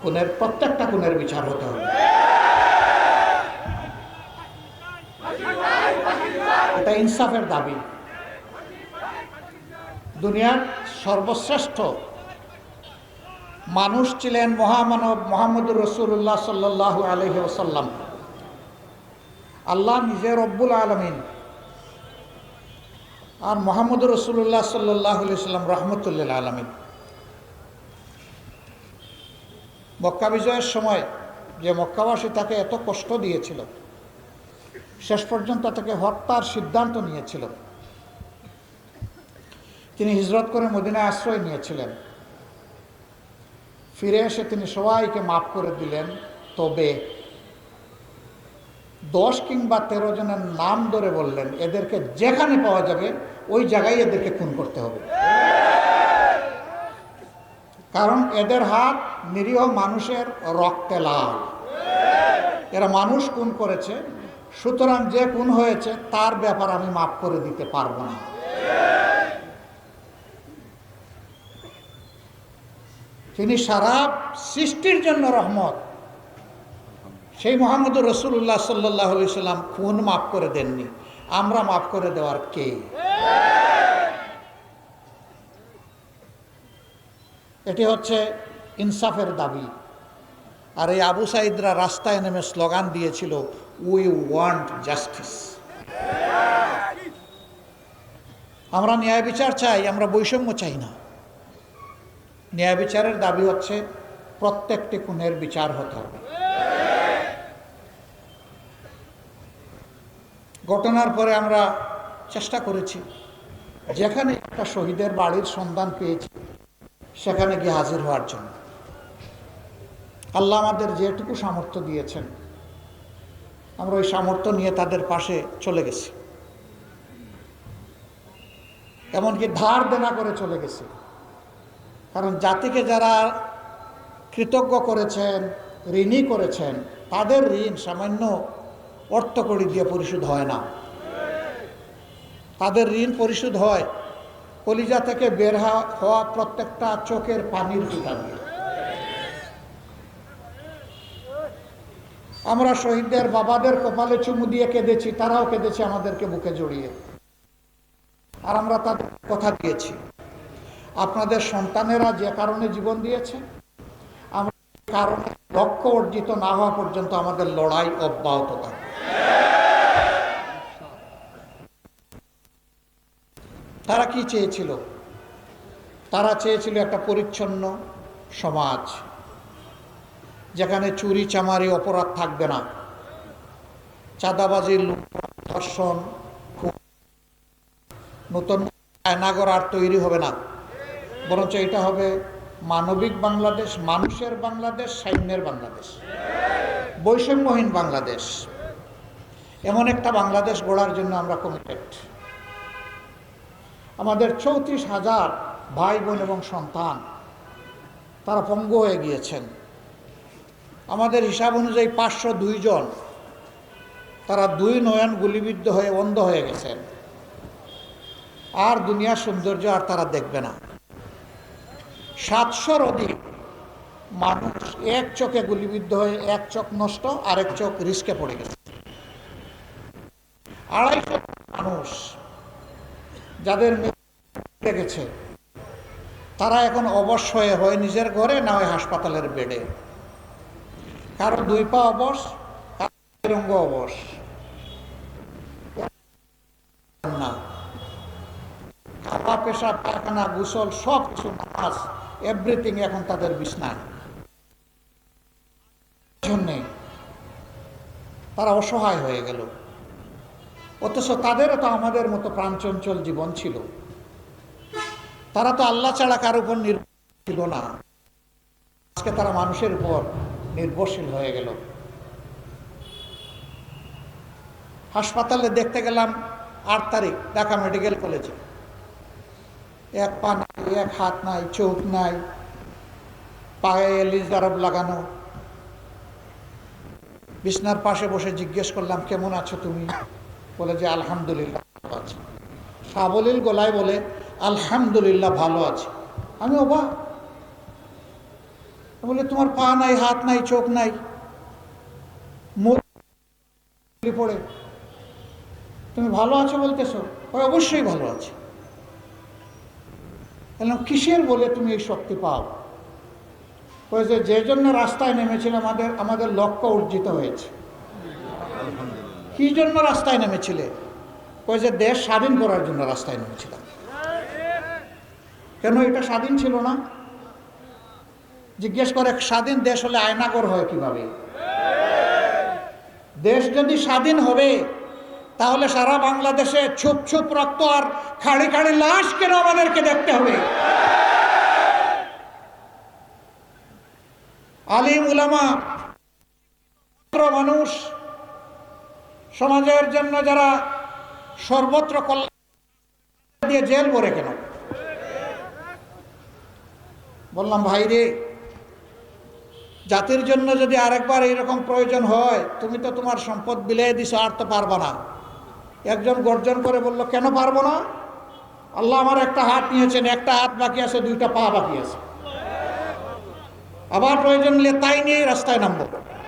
খুনের প্রত্যেকটা খুনের বিচার হতে হবে। এটা ইনসাফের দাবি। দুনিয়ার সর্বশ্রেষ্ঠ মানুষ ছিলেন মহামানব মোহাম্মদুর রসুল্লাহ সাল্লাহ আলহি ওসাল্লাম আল্লাহ নিজে রব্বুল আলমিন আর মোহাম্মদুর রসুল্লাহ সাল্লাহ সাল্লাম রহমতুল্লাহ আলমিন। মক্কা বিজয়ের সময় যে মক্কাবাসী তাকে এত কষ্ট দিয়েছিল, শেষ পর্যন্ত তাকে হত্যার সিদ্ধান্ত নিয়েছিল। তিনি হিজরত করে মদিনায় আশ্রয় নিয়েছিলেন। ফিরে এসে তিনি সবাইকে মাফ করে দিলেন। তবে দশ কিংবা তেরো জনের নাম ধরে বললেন, এদেরকে যেখানে পাওয়া যাবে, ওই জায়গায় এদেরকে খুন করতে হবে। কারণ এদের হাত নিরীহ মানুষের রক্তে লাল। এরা মানুষ খুন করেছে। সুতরাং যে খুন হয়েছে, তার ব্যাপার আমি মাফ করে দিতে পারব না। তিনি সারা সৃষ্টির জন্য রহমত। সেই মোহাম্মদ রসুল্লাহ সাল্লাহ সাল্লাম খুন মাফ করে দেননি। আমরা মাফ করে দেওয়ার কে? এটি হচ্ছে ইনসাফের দাবি। আর এই আবু সাইদরা রাস্তায় নেমে স্লোগান দিয়েছিল উই ওয়ান্ট জাস্টিস আমরা ন্যায় বিচার চাই, আমরা বৈষম্য চাই না। ন্যায় বিচারের দাবি হচ্ছে, প্রত্যেকটি খুনের বিচার হতে হবে। ঘটনার পরে আমরা চেষ্টা করেছি, যেখানে একটা শহীদের বাড়ির সন্ধান পেয়েছি সেখানে গিয়ে হাজির হওয়ার জন্য। আল্লাহ আমাদের যেটুকু সামর্থ্য দিয়েছেন, আমরা ওই সামর্থ্য নিয়ে তাদের পাশে চলে গেছি। এমনকি ধার দেনা করে চলে গেছি। কারণ জাতিকে যারা কৃতজ্ঞ করেছেন, ঋণী করেছেন, তাদের ঋণ সামান্য অর্থকড়ি দিয়ে পরিশোধ হয় না। তাদের ঋণ পরিশোধ হয় কলিজা থেকে বের হওয়া প্রত্যেকটা চোখের পানির টিকা দিয়ে। আমরা শহীদদের বাবাদের কপালে চুমু দিয়ে কেঁদেছি, তারাও কেঁদেছে আমাদেরকে বুকে জড়িয়ে। আর আমরা তাদের কথা দিয়েছি। আপনাদের সন্তানেরা যে কারণে জীবন দিয়েছে, আমরা কারণে লক্ষ্য অর্জিত না হওয়া পর্যন্ত আমাদের লড়াই অব্যাহত থাকবে। তারা কি চেয়েছিল? তারা চেয়েছিল একটা পরিচ্ছন্ন সমাজ, যেখানে চুরি চামারি অপরাধ থাকবে না। চাঁদাবাজি ধর্ষণ নতুন আয়নাগর আর তৈরি হবে না। বরঞ্চ এটা হবে মানবিক বাংলাদেশ, মানুষের বাংলাদেশ, সৈন্যের বাংলাদেশ, বৈষম্যহীন বাংলাদেশ। এমন একটা বাংলাদেশ গড়ার জন্য আমরা কমিটেড আমাদের চৌত্রিশ হাজার ভাই বোন এবং সন্তান, তারা পঙ্গ হয়ে গিয়েছেন। আমাদের হিসাব অনুযায়ী পাঁচশো জন, তারা দুই নয়ন গুলিবিদ্ধ হয়ে অন্ধ হয়ে গেছেন। আর দুনিয়ার সৌন্দর্য আর তারা দেখবে না। সাতশোর অধিক মানুষ এক চোখে গুলিবিদ্ধ হয়ে এক চোখ নষ্ট, আরেক চোখ রিস্কে পড়ে গেছে। আড়াইশো মানুষ যাদের গেছে, তারা এখন অবশ হয়ে হয় নিজের ঘরে, না হয় হাসপাতালের বেডে। কারও দুই পা অবশ, কারও অবশ। না। খাওয়া, পেশা, পায়খানা, গুসল, সব কিছু, নামাজ এভরিথিং এখন তাদের বিছনায় জন্যে তারা অসহায় হয়ে গেল। অথচ তাদেরও তো আমাদের মতো প্রাণচঞ্চল জীবন ছিল। তারা তো আল্লাহ ছাড়া কার উপর নির্ভর ছিল না। আজকে তারা মানুষের উপর নির্ভরশীল হয়ে গেল। হাসপাতালে দেখতে গেলাম আট তারিখ, ঢাকা মেডিকেল কলেজে। এক পা নাই, এক হাত নাই, চোখ নাই, পায়ে লিজারব লাগানো। বিছনার পাশে বসে জিজ্ঞেস করলাম, কেমন আছো তুমি? বলে যে আলহামদুলিল্লাহ ভালো আছি। সাবলীল গলায় বলে, আলহামদুলিল্লাহ ভালো আছে। আমি অবাক। বলে, তোমার পা নাই, হাত নাই, চোখ নাই। পড়ে। তুমি ভালো আছো বলতেছো? অবশ্যই ভালো আছে। কিসের বলে তুমি এই শক্তি পাও? যে যে জন্য রাস্তায় নেমেছিল, আমাদের আমাদের লক্ষ্য অর্জিত হয়েছে। কি জন্য রাস্তায় নেমেছিলে? ওই যে দেশ স্বাধীন করার জন্য রাস্তায় নেমেছিলাম। কেন এটা স্বাধীন ছিল না? জিজ্ঞেস করে, স্বাধীন দেশ হলে আয়নাগর হয় কীভাবে? দেশ যদি স্বাধীন হবে, তাহলে সারা বাংলাদেশে ছুপ ছুপ রক্ত আর খাড়ি খাড়ি লাশ কেন আমাদেরকে দেখতে হবে? আলিম উলামা, মানুষ সমাজের জন্য যারা সর্বত্র কল্যাণ দিয়ে জেল ভরে কেন? বললাম, ভাই রে, জাতির জন্য যদি আরেকবার এইরকম প্রয়োজন হয়, তুমি তো তোমার সম্পদ বিলিয়ে দিছো, আর তো পারবা না। একজন গর্জন করে বলল, কেন পারব না? আল্লাহ আমার একটা হাত নিয়েছেন, একটা হাত বাকি আছে, দুইটা পা বাকি আছে। আবার প্রয়োজন নিলে তাই নিয়েই রাস্তায় নামবো।